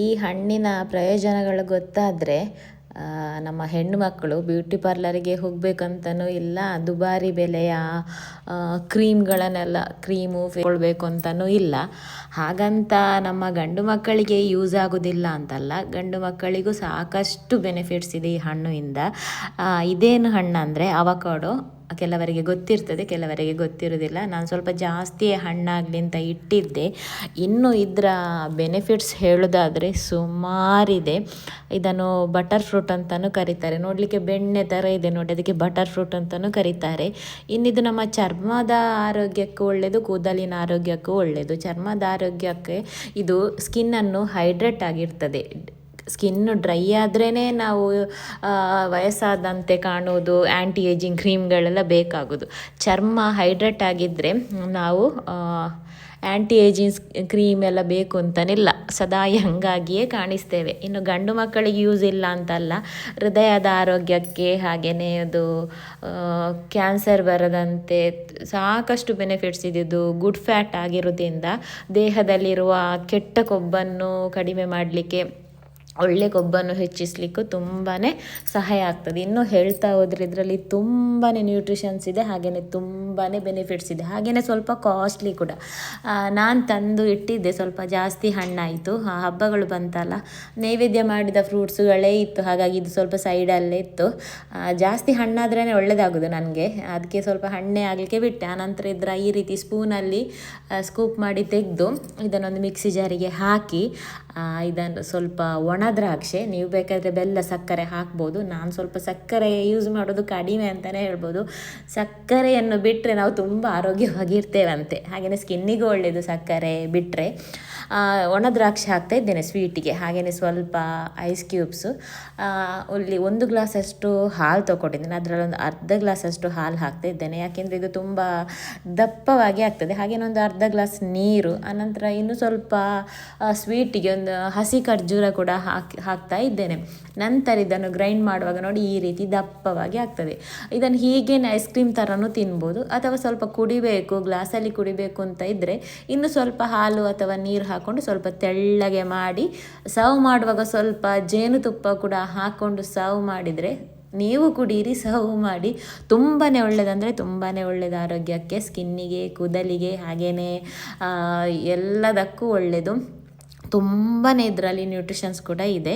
ಈ ಹಣ್ಣಿನ ಪ್ರಯೋಜನಗಳು ಗೊತ್ತಾದರೆ ನಮ್ಮ ಹೆಣ್ಣು ಮಕ್ಕಳು ಬ್ಯೂಟಿ ಪಾರ್ಲರಿಗೆ ಹೋಗಬೇಕಂತನೂ ಇಲ್ಲ, ದುಬಾರಿ ಬೆಲೆಯ ಕ್ರೀಮ್ಗಳನ್ನೆಲ್ಲ, ಕ್ರೀಮು ಕೊಡಬೇಕು ಅಂತನೂ ಇಲ್ಲ. ಹಾಗಂತ ನಮ್ಮ ಗಂಡು ಮಕ್ಕಳಿಗೆ ಯೂಸ್ ಆಗೋದಿಲ್ಲ ಅಂತಲ್ಲ, ಗಂಡು ಮಕ್ಕಳಿಗೂ ಸಾಕಷ್ಟು ಬೆನಿಫಿಟ್ಸ್ ಇದೆ ಈ ಹಣ್ಣಿಂದ ಇದೇನು ಹಣ್ಣು ಅಂದರೆ ಅವಕಾಡೋ ಕೆಲವರಿಗೆ ಗೊತ್ತಿರ್ತದೆ, ಕೆಲವರಿಗೆ ಗೊತ್ತಿರೋದಿಲ್ಲ ನಾನು ಸ್ವಲ್ಪ ಜಾಸ್ತಿ ಹಣ್ಣಾಗಲಿ ಅಂತ ಇಟ್ಟಿದ್ದೆ. ಇನ್ನು ಇದರ ಬೆನಿಫಿಟ್ಸ್ ಹೇಳೋದಾದರೆ ಸುಮಾರಿದೆ. ಇದನ್ನು ಬಟರ್ ಫ್ರೂಟ್ ಅಂತಲೂ ಕರೀತಾರೆ. ನೋಡಲಿಕ್ಕೆ ಬೆಣ್ಣೆ ಥರ ಇದೆ ನೋಡಿ, ಅದಕ್ಕೆ ಬಟರ್ ಫ್ರೂಟ್ ಅಂತಲೂ ಕರೀತಾರೆ. ಇನ್ನಿದು ನಮ್ಮ ಚರ್ಮದ ಆರೋಗ್ಯಕ್ಕೂ ಒಳ್ಳೆಯದು ಕೂದಲಿನ ಆರೋಗ್ಯಕ್ಕೂ ಒಳ್ಳೆಯದು ಚರ್ಮದ ಆರೋಗ್ಯಕ್ಕೆ ಇದು ಸ್ಕಿನ್ನನ್ನು ಹೈಡ್ರೇಟ್ ಆಗಿರ್ತದೆ. ಸ್ಕಿನ್ನು ಡ್ರೈ ಆದ್ರೇ ನಾವು ವಯಸ್ಸಾದಂತೆ ಕಾಣೋದು ಆ್ಯಂಟಿ ಏಜಿಂಗ್ ಕ್ರೀಮ್ಗಳೆಲ್ಲ ಬೇಕಾಗೋದು ಚರ್ಮ ಹೈಡ್ರೇಟ್ ಆಗಿದ್ದರೆ ನಾವು ಆ್ಯಂಟಿ ಏಜಿಂಗ್ ಕ್ರೀಮ್ ಎಲ್ಲ ಬೇಕು ಅಂತನಿಲ್ಲ ಸದಾ ಹಂಗಾಗಿಯೇ ಕಾಣಿಸ್ತೇವೆ. ಇನ್ನು ಗಂಡು ಮಕ್ಕಳಿಗೆ ಯೂಸ್ ಇಲ್ಲ ಅಂತಲ್ಲ, ಹೃದಯದ ಆರೋಗ್ಯಕ್ಕೆ ಹಾಗೆಯೇ ಅದು ಕ್ಯಾನ್ಸರ್ ಬರದಂತೆ ಸಾಕಷ್ಟು ಬೆನಿಫಿಟ್ಸ್ ಇದ್ದಿದ್ದು ಗುಡ್ ಫ್ಯಾಟ್ ಆಗಿರೋದ್ರಿಂದ ದೇಹದಲ್ಲಿರುವ ಕೆಟ್ಟ ಕೊಬ್ಬನ್ನು ಕಡಿಮೆ ಮಾಡಲಿಕ್ಕೆ ಒಳ್ಳೆ ಕೊಬ್ಬನ್ನು ಹೆಚ್ಚಿಸಲಿಕ್ಕೂ ತುಂಬಾ ಸಹಾಯ ಆಗ್ತದೆ. ಇನ್ನು ಹೇಳ್ತಾ ಹೋದರೆ ಇದರಲ್ಲಿ ತುಂಬಾ ನ್ಯೂಟ್ರಿಷನ್ಸ್ ಇದೆ ಹಾಗೆಯೇ ತುಂಬಾ ಬೆನಿಫಿಟ್ಸ್ ಇದೆ. ಹಾಗೆಯೇ ಸ್ವಲ್ಪ ಕಾಸ್ಟ್ಲಿ ಕೂಡ. ನಾನು ತಂದು ಇಟ್ಟಿದ್ದೆ, ಸ್ವಲ್ಪ ಜಾಸ್ತಿ ಹಣ್ಣಾಯಿತು. ಹಬ್ಬಗಳು ಬಂತಲ್ಲ, ನೈವೇದ್ಯ ಮಾಡಿದ ಫ್ರೂಟ್ಸುಗಳೇ ಇತ್ತು. ಹಾಗಾಗಿ ಇದು ಸ್ವಲ್ಪ ಸೈಡಲ್ಲೇ ಇತ್ತು. ಜಾಸ್ತಿ ಹಣ್ಣಾದ್ರೇ ಒಳ್ಳೆಯದಾಗೋದು ನನಗೆ. ಅದಕ್ಕೆ ಸ್ವಲ್ಪ ಹಣ್ಣೆ ಆಗಲಿಕ್ಕೆ ಬಿಟ್ಟೆ. ಆನಂತರ ಇದರ ಈ ರೀತಿ ಸ್ಪೂನಲ್ಲಿ ಸ್ಕೂಪ್ ಮಾಡಿ ತೆಗೆದು, ಇದನ್ನೊಂದು ಮಿಕ್ಸಿ ಜಾರಿಗೆ ಹಾಕಿ ಇದನ್ನು ಸ್ವಲ್ಪ ಒಣ ದ್ರಾಕ್ಷೆ ನೀವು ಬೇಕಾದರೆ ಬೆಲ್ಲ, ಸಕ್ಕರೆ ಹಾಕ್ಬೋದು. ನಾನು ಸ್ವಲ್ಪ ಸಕ್ಕರೆ ಯೂಸ್ ಮಾಡೋದು ಕಡಿಮೆ ಅಂತಲೇ ಹೇಳ್ಬೋದು. ಸಕ್ಕರೆಯನ್ನು ಬಿಟ್ಟರೆ ನಾವು ತುಂಬ ಆರೋಗ್ಯವಾಗಿರ್ತೇವಂತೆ ಹಾಗೆಯೇ ಸ್ಕಿನ್ನಿಗೂ ಒಳ್ಳೆಯದು ಸಕ್ಕರೆ ಬಿಟ್ಟರೆ ಒಣ ದ್ರಾಕ್ಷಿ ಹಾಕ್ತಾ ಇದ್ದೇನೆ ಸ್ವೀಟಿಗೆ ಹಾಗೆಯೇ ಸ್ವಲ್ಪ ಐಸ್ ಕ್ಯೂಬ್ಸು ಅಲ್ಲಿ ಒಂದು ಗ್ಲಾಸಷ್ಟು ಹಾಲು ತೊಗೊಂಡಿದ್ದೇನೆ. ಅದರಲ್ಲೊಂದು ಅರ್ಧ ಗ್ಲಾಸಷ್ಟು ಹಾಲು ಹಾಕ್ತಾ ಇದ್ದೇನೆ. ಯಾಕೆಂದರೆ ಇದು ತುಂಬ ದಪ್ಪವಾಗಿ ಆಗ್ತದೆ. ಹಾಗೆಯೇ ಒಂದು ಅರ್ಧ ಗ್ಲಾಸ್ ನೀರು. ಆನಂತರ ಇನ್ನು ಸ್ವಲ್ಪ ಸ್ವೀಟಿಗೆ ಒಂದು ಹಸಿ ಖರ್ಜೂರ ಕೂಡ ಹಾಕಿ ಹಾಕ್ತಾ ಇದ್ದೇನೆ. ನಂತರ ಇದನ್ನು ಗ್ರೈಂಡ್ ಮಾಡುವಾಗ ನೋಡಿ ಈ ರೀತಿ ದಪ್ಪವಾಗಿ ಆಗ್ತದೆ. ಇದನ್ನು ಹೀಗೆ ಐಸ್ ಕ್ರೀಮ್ ಥರನೂ ತಿನ್ಬೋದು. ಅಥವಾ ಸ್ವಲ್ಪ ಕುಡಿಬೇಕು, ಗ್ಲಾಸಲ್ಲಿ ಕುಡಿಬೇಕು ಅಂತ ಇದ್ದರೆ ಇನ್ನು ಸ್ವಲ್ಪ ಹಾಲು ಅಥವಾ ನೀರು ಹಾಕ್ಕೊಂಡು ಸ್ವಲ್ಪ ತೆಳ್ಳಗೆ ಮಾಡಿ ಸರ್ವ್ ಮಾಡುವಾಗ ಸ್ವಲ್ಪ ಜೇನುತುಪ್ಪ ಕೂಡ ಹಾಕ್ಕೊಂಡು ಸರ್ವ್ ಮಾಡಿದರೆ ನೀವು ಕುಡೀರಿ ಸರ್ವ್ ಮಾಡಿ. ತುಂಬಾ ಒಳ್ಳೆಯದಂದರೆ ತುಂಬಾ ಒಳ್ಳೆಯದು ಆರೋಗ್ಯಕ್ಕೆ ಸ್ಕಿನ್ನಿಗೆ ಕೂದಲಿಗೆ ಹಾಗೆಯೇ ಎಲ್ಲದಕ್ಕೂ ಒಳ್ಳೆಯದು ತುಂಬಾ ಇದರಲ್ಲಿ ನ್ಯೂಟ್ರಿಷನ್ಸ್ ಕೂಡ ಇದೆ.